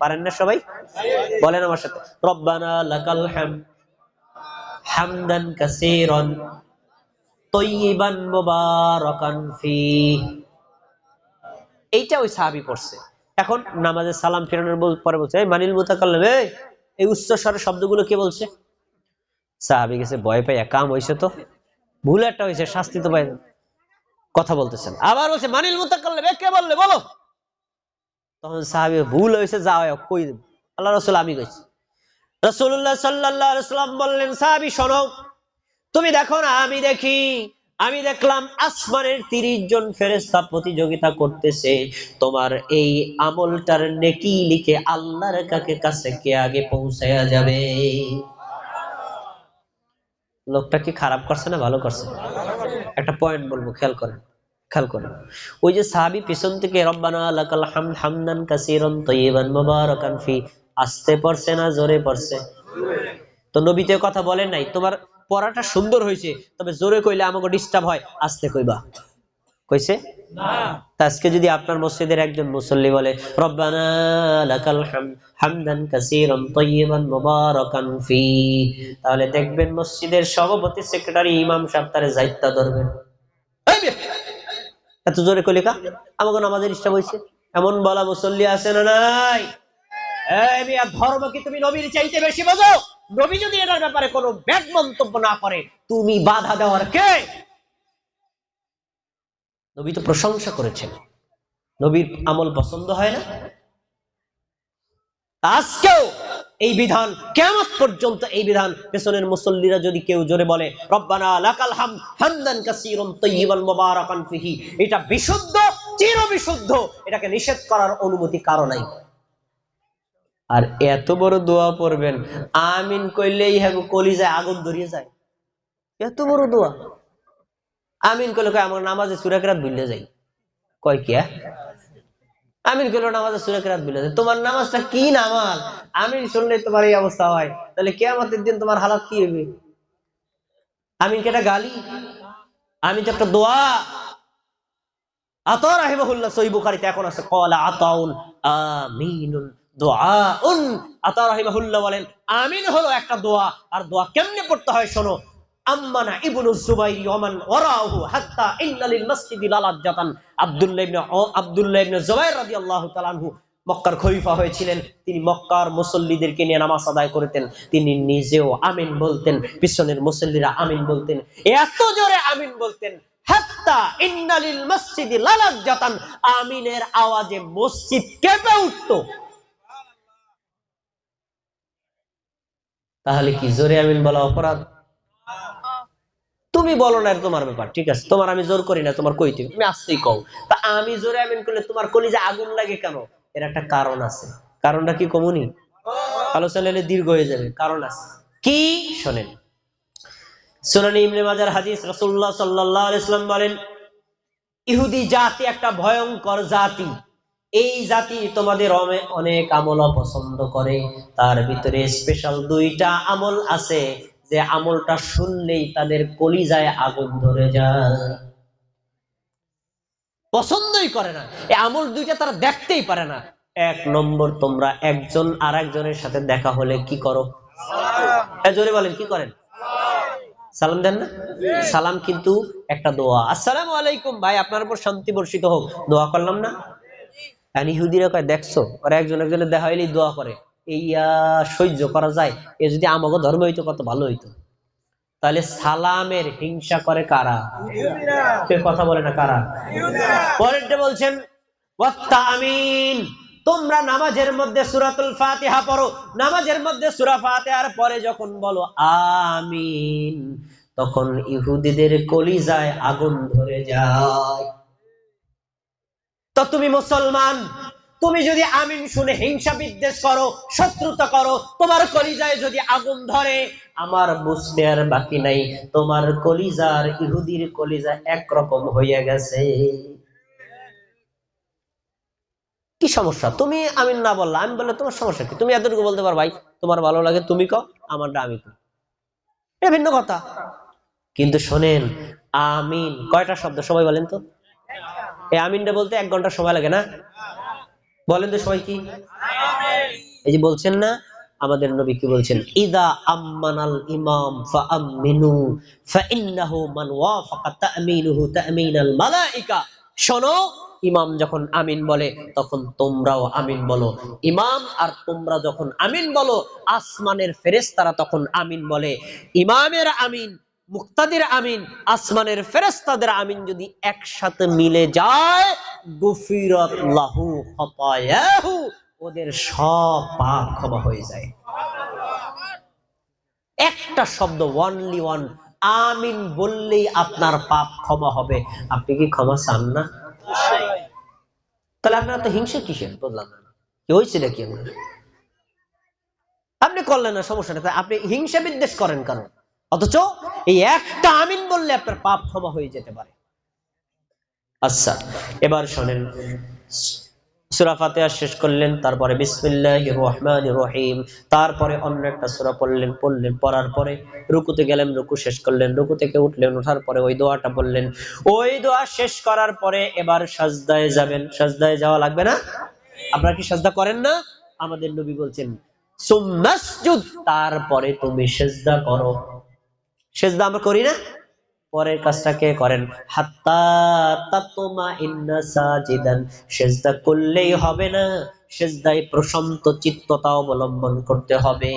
পারেন না সবাই? বলেন আমার সাথে। রব্বানা লাকাল এইটা ওই সাহাবী পড়ছে। এখন নামাজের সালাম ফিরানোর পরে বলছে মানিল মুতাকাল্লিম, এই উচ্চ স্বরের শব্দগুলো কে বলছে? সাহাবী গেছে, ভয় পাই কাম হইছে তো। ভুল একটা হয়েছে শাস্তি তো পাই কথা বলতেছেন। আবার বলছে, মানিল মুতাকাল্লিম কে বললে, বলো। তখন সাহাবী ভুল হয়েছে যা হয় কই আল্লাহ রসুল, আমি কইছি। রসুল্লাহ সাল্লাহ সাল্লাম বললেন, সাহাবী, শোনো, তুমি দেখো না, আমি দেখি, আমি দেখলাম আসমানের তিরিশ জন ফেরেস্তা প্রতিযোগিতা করতেছে। তোমার এই আমলটার নেকি লিখে আল্লাহর কাকে কাছে কে আগে পৌঁছায়া যাবে? লোকটা কি খারাপ করছে না ভালো করছে? একটা পয়েন্ট বলব, খেয়াল করেন। খেয়াল ওই যে সাহাবি পিছন থেকে রব্বানা ফি, আসতে পড়ছে না, জোরে পড়ছে? তো নবীতে কথা বলেন নাই, তোমার পড়াটা সুন্দর হয়েছে, তবে জোরে কইলে আমাকে ডিস্টার্ব হয়, আসতে কইবা। কইছে? আজকে যদি আপনার মসজিদের একজন মুসল্লি বলে, রব্বানা লাকাল হামদ হামদান ফি তাহলে দেখবেন মসজিদের সভাপতি, সেক্রেটারি, ইমাম সাহেব তারে ধরবেন। এত জোরে কইলে কা? আমাকে নামাজের ইচ্ছা হইছে। এমন বলা মুসল্লি আছে না নাই? তুমি নবীর চাইতে বেশি নবী যদি এটার ব্যাপারে কোনো ব্যাড মন্তব্য না করে, তুমি বাধা দেওয়ার কে? নবী তো প্রশংসা করেছেন। নবীর আমল পছন্দ হয় না? আজকেও এই বিধান কেমন পর্যন্ত এই বিধান। পেছনের মুসল্লিরা যদি কেউ জোরে বলে, রব্বানা লাকাল হাম হামদান কাসীরান তাইয়িবান মুবারাকান ফিহি। এটা বিশুদ্ধ চির বিশুদ্ধ এটাকে নিষেধ করার অনুমতি কারও নাই। আর এত বড় দোয়া পড়বেন, আমিন কইলেই হ্যাঁ কলিজায় আগুন ধরিয়ে যায়। এত বড় দোয়া। আমিন কইলে কয়, আমার নামাজে সুরাকেরাত ভুলে যাই। কয় কি হ্যাঁ? আমিন কইলো, নামাজে সুরাকেরাত যায় তোমার নামাজটা কি নামাজ? আমিন শুনলে তোমার এই অবস্থা হয়। তাহলে কেয়ামতের দিন তোমার হালাত কি হবে? আমিন কি একটা গালি? আমি তো একটা দোয়া? আমিন হলো একটা দোয়া, আর দোয়া কেমনে পড়তে হয় শোনো। তিনি মক্কার মুসল্লিদেরকে নিয়ে নামাজ আদায় করতেন। তিনি নিজেও আমিন বলতেন, পিছনের মুসল্লিরা আমিন বলতেন, এত জোরে আমিন বলতেন, হাত্তা আমিনের আওয়াজে মসজিদ কেঁপে উঠতো। তাহলে কি জোরে আমিন বলা অপরাধ? তুমি বলো না তোমার ব্যাপার, ঠিক আছে? তোমার আমি জোর করি না, তোমার কইতে। তুমি আসতেই কও। তা আমি জোরে আমিন করলে তোমার কলিজা আগুন লাগে কেন? এর একটা কারণ আছে। কারণটা কি কমুনি? আলোচনা দীর্ঘ হয়ে যাবে। কারণ আছে। কি? শোনেন। মাজার বলেন, ইহুদি জাতি একটা ভয়ঙ্কর জাতি। এই জাতি তোমাদের অনেক আমল পছন্দ করে। তার ভিতরে স্পেশাল দুইটা আমল আছে। যে আমলটা শুনলেই তাদের কলিজায় আগুন ধরে যায়। পছন্দই করে না। এই আমল দুইটা তারা দেখতেই পারে না। এক নম্বর তোমরা একজন আর একজনের সাথে দেখা হলে কি করো? জোরে বলেন কি করেন? সালাম দেন না? সালাম কিন্তু একটা দোয়া। আসসালাম আলাইকুম ভাই আপনার উপর শান্তি বর্ষিত হোক। দোয়া করলাম না? ইহুদিরা কয় দেখছ? ওরা একজন একজনের দেখা হইলেই দোয়া করে। এই সহ্য করা যায়। এ যদি আমাকে ধর্ম হইতো, কত ভালো হইতো। তাহলে সালামের হিংসা করে কারা? কথা বলে না কারা? পরেরটা বলছেন আমিন। তোমরা নামাজের মধ্যে সুরাতুল ফাতিহা পড়ো। নামাজের মধ্যে সুরা ফাতিহার পরে যখন বলো আমিন, তখন ইহুদিদের কলিজায় আগুন ধরে যায়। তো তুমি মুসলমান তুমি যদি আমিন শুনে হিংসা বিদ্বেষ করো, শত্রুতা করো, তোমার কলিজায় যদি আগুন ধরে, আমার বুঝতে আর বাকি নাই। তোমার কলিজার, ইহুদির কলিজা একরকম হইয়া গেছে। কি সমস্যা? তুমি আমিন না বললা, আমি বললে তোমার সমস্যা কি? তুমি এতটুকু বলতে পারো ভাই, তোমার ভালো লাগে, তুমি কও, আমারটা আমি কই এটা ভিন্ন কথা। কিন্তু শোনেন, আমিন, কয়টা শব্দ সবাই বলেন তো? এই আমিনটা বলতে এক ঘণ্টা সময় লাগে না? বলেন তো সবাই কি? এই যে বলছেন না, আমাদের নবী কি বলছেন? ইদা ইমাম ফাআমিনু, ফাইন্নাহু মান ওয়াফাকা তামিনুহু তামিনাল শোনো, ইমাম যখন আমিন বলে, তখন তোমরাও আমিন বলো। ইমাম আর তোমরা যখন আমিন বলো, আসমানের ফেরেশতারা তখন আমিন বলে। ইমামের আমিন মুক্তাদির আমিন, আসমানের ফেরেশতাদের আমিন যদি একসাথে মিলে যায়, গুফিরাত লাহু খতায়াহু, ওদের সব পাপ ক্ষমা হয়ে যায়। একটা শব্দ ওয়ানলি ওয়ান আমিন বললেই আপনার পাপ ক্ষমা হবে। আপনি কি ক্ষমা চান না? তাহলে আপনার তো হিংসা কিসের? বললাম কি হয়েছে নাকি আপনি করলেন না, সমস্যা নেই। আপনি হিংসা বিদ্বেষ করেন কেন? অথচ এই একটা আমিন বললে আপনার পাপ ক্ষমা হয়ে যেতে পারে। আচ্ছা এবার শোনেন শেষ করলেন, তারপরে রহিম, তারপরে অন্য একটা সূরা পড়লেন পড়লেন, পড়ার পরে রুকুতে গেলেন, রুকু শেষ করলেন, রুকু থেকে উঠলেন পরে ওই দোয়াটা বললেন। ওই দোয়া শেষ করার পরে এবার সাজদায় যাবেন। সাজদায় যাওয়া লাগবে না? আপনারা কি সাজদা করেন না? আমাদের নবী বলছেন তারপরে তুমি সেজদা করো। সেজদা আমরা করি না। পরের কাজটা কে করেন? হাত্তা করলেই হবে না। সেজদায় প্রশান্ত চিত্ততা অবলম্বন করতে হবে।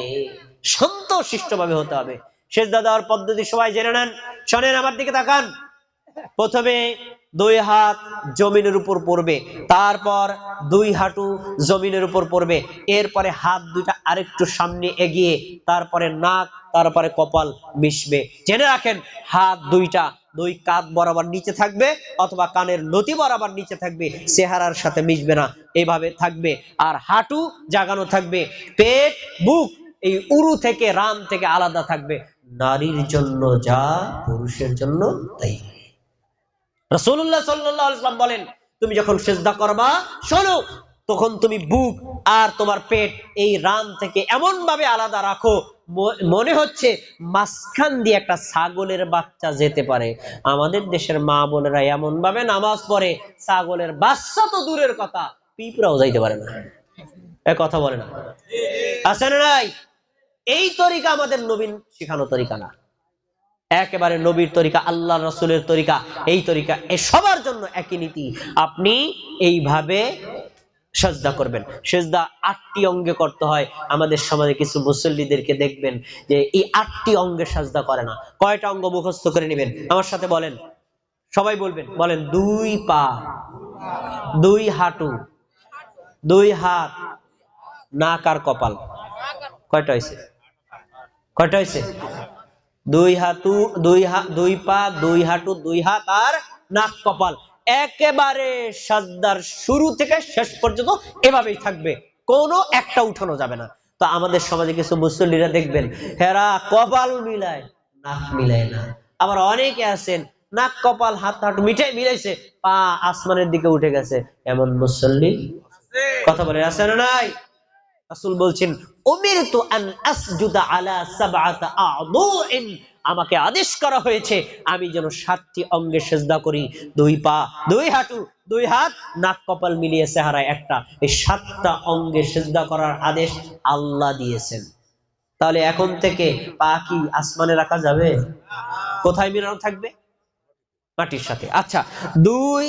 শান্ত, শিষ্টভাবে হতে হবে। সেজদা দেওয়ার পদ্ধতি সবাই জেনে নেন। শোনেন আমার দিকে তাকান। প্রথমে দুই হাত জমিনের উপর পড়বে, তারপর দুই হাঁটু জমিনের উপর পড়বে, এরপরে হাত দুইটা আরেকটু সামনে এগিয়ে, তারপরে নাক, তারপরে কপাল মিশবে। জেনে রাখেন, হাত দুইটা, দুই কাঁধ বরাবর নিচে থাকবে অথবা কানের লতি বরাবর নিচে থাকবে, চেহারার সাথে মিশবে না এইভাবে থাকবে। আর হাঁটু জাগানো থাকবে, পেট, বুক, এই উরু থেকে রাম থেকে আলাদা থাকবে। নারীর জন্য যা, পুরুষের জন্য তাই। রসুল্লাহ সাল্লাম বলেন, তুমি যখন সেজদা করবা, শোনো, তখন তুমি বুক আর তোমার পেট এই রান থেকে এমন ভাবে আলাদা রাখো মনে হচ্ছে মাঝখান দিয়ে একটা ছাগলের বাচ্চা যেতে পারে। আমাদের দেশের মা বোনেরা এমন ভাবে নামাজ পড়ে, ছাগলের বাচ্চা তো দূরের কথা, পিঁপড়াও যাইতে পারে না। এ কথা বলে না। আছে না নাই? এই তরিকা আমাদের নবীন শিখানো তরিকা না। একেবারে নবীর তরিকা, আল্লাহ রসুলের তরিকা, এই তরিকা, এ সবার জন্য একই নীতি। আপনি এইভাবে সাজদা করবেন। সেজদা আটটি অঙ্গে করতে হয়। আমাদের সমাজে কিছু মুসল্লিদেরকে দেখবেন যে এই আটটি অঙ্গে সাজদা করে না। কয়টা অঙ্গ মুখস্থ করে নেবেন? আমার সাথে বলেন। সবাই বলবেন। বলেন, দুই পা, দুই হাঁটু, দুই হাত, নাক আর কপাল। কয়টা হয়েছে? কয়টা হয়েছে? দুই হাঁটু দুই হাত দুই পা দুই হাঁটু দুই হাত আর নাক কপাল। একেবারে সাজদার শুরু থেকে শেষ পর্যন্ত এভাবেই থাকবে। কোনো একটা উঠানো যাবে না। তো আমাদের সমাজে কিছু মুসল্লিরা দেখবেন হেরা কপাল মিলায় নাক মিলায় না। আবার অনেকে আছেন নাক কপাল হাত হাঁটু মিটাই মিলাইছে পা আসমানের দিকে উঠে গেছে। এমন মুসল্লি কথা বলে আছে না নাই? রাসূল বলছেন, উমিরতু আন আসজুদা আলা আমাকে আদেশ করা হয়েছে, আমি যেন সাতটি অঙ্গে সেজদা করি, দুই পা, দুই হাঁটু, দুই হাত, নাক কপাল মিলিয়ে চেহারায় একটা। এই সাতটা অঙ্গে সেজদা করার আদেশ আল্লাহ দিয়েছেন। তাহলে এখন থেকে পা কি আসমানে রাখা যাবে? কোথায় মিলানো থাকবে? মাটির সাথে। আচ্ছা দুই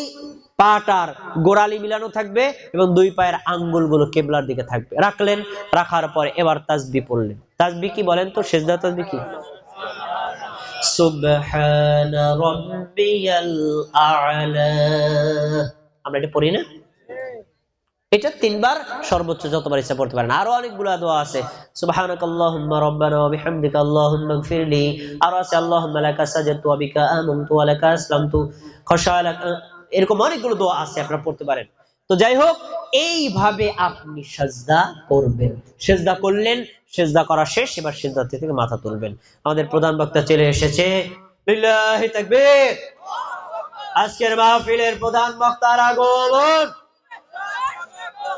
পাটার গোড়ালি মিলানো থাকবে এবং দুই পায়ের আঙ্গুলগুলো কেবলার দিকে থাকবে। রাখলেন, রাখার পরে এবার তাসবি পড়লেন। তাসবি কি বলেন তো? সেজদা তাসবি কি? আমরা এটা পড়ি না? এটা তিনবার সর্বোচ্চ যতবার ইচ্ছা পড়তে পারেন। আরও অনেকগুলো দোয়া আছে। সুবহানাকাল্লাহুম্মা রাব্বানা ওয়া বিহামদিকা আল্লাহুম্মা ইগফিরলি আছে, আল্লাহুম্মা লাকা সাজাদতু ওয়া বিকা আমানতু ওয়া লাকা আসলামতু। খাশা এরকম অনেকগুলো দোয়া আছে, আপনারা পড়তে পারেন। তো যাই হোক, এইভাবে আপনি সাজদা করবেন। সেজদা করলেন, সেজদা করা শেষ, এবার সেজদা থেকে মাথা তুলবেন। আমাদের প্রধান বক্তা চলে এসেছে। আজকের মাহফিলের প্রধান বক্তার আগমন।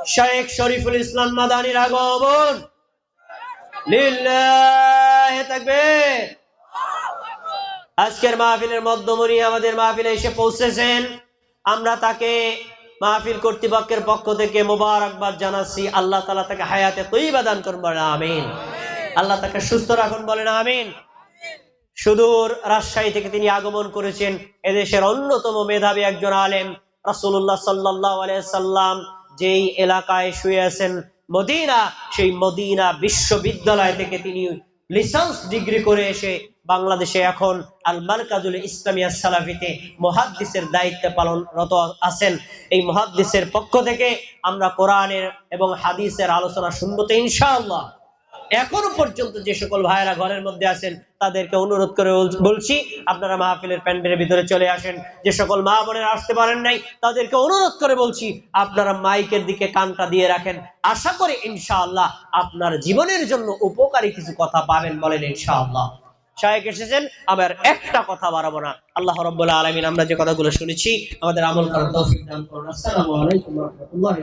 শেখ শরীফুল ইসলাম মাদানির আগমন। আজকের মাহফিলের মধ্যমণি আমাদের মাহফিলে এসে পৌঁছেছেন। আমরা তাকে মাহফিল কর্তৃপক্ষের পক্ষ থেকে মোবারকবাদ জানাচ্ছি। আল্লাহ তালা তাকে হায়াতে তৈবা দান করুন, বলেন আমিন। আল্লাহ তাকে সুস্থ রাখুন, বলেন আমিন। সুদূর রাজশাহী থেকে তিনি আগমন করেছেন। এদেশের অন্যতম মেধাবী একজন আলেম রাসুল্লাহ আলাইহি সাল্লাম যেই এলাকায় শুয়ে আছেন মদিনা, সেই মদিনা বিশ্ববিদ্যালয় থেকে তিনি লিসেন্স ডিগ্রি করে এসে বাংলাদেশে এখন আল মারকাজুল ইসলামিয়া সালাফিতে মুহাদ্দিসের দায়িত্ব পালনরত আছেন। এই মুহাদ্দিসের পক্ষ থেকে আমরা কোরআনের এবং হাদিসের আলোচনা শুনব তো ইনশাআল্লাহ। এখনও পর্যন্ত যে সকল ভাইয়েরা ঘরের মধ্যে আছেন, তাদেরকে অনুরোধ করে বলছি, আপনারা মাহফিলের প্যান্ডেলের ভিতরে চলে আসেন। যে সকল মা বোনেরা আসতে পারেন নাই, তাদেরকে অনুরোধ করে বলছি, আপনারা মাইকের দিকে কানটা দিয়ে রাখেন। আশা করি ইনশাআল্লাহ আপনার জীবনের জন্য উপকারী কিছু কথা পাবেন বলেন ইনশাআল্লাহ। শায়েক এসেছেন আমার একটা কথা বাড়াবো না। আল্লাহ রব্বুল্লাহ আলমিন আমরা যে কথাগুলো শুনেছি, আমাদের আমল করার তৌফিক দান করুন। আসসালামু রাহমাতুল্লাহি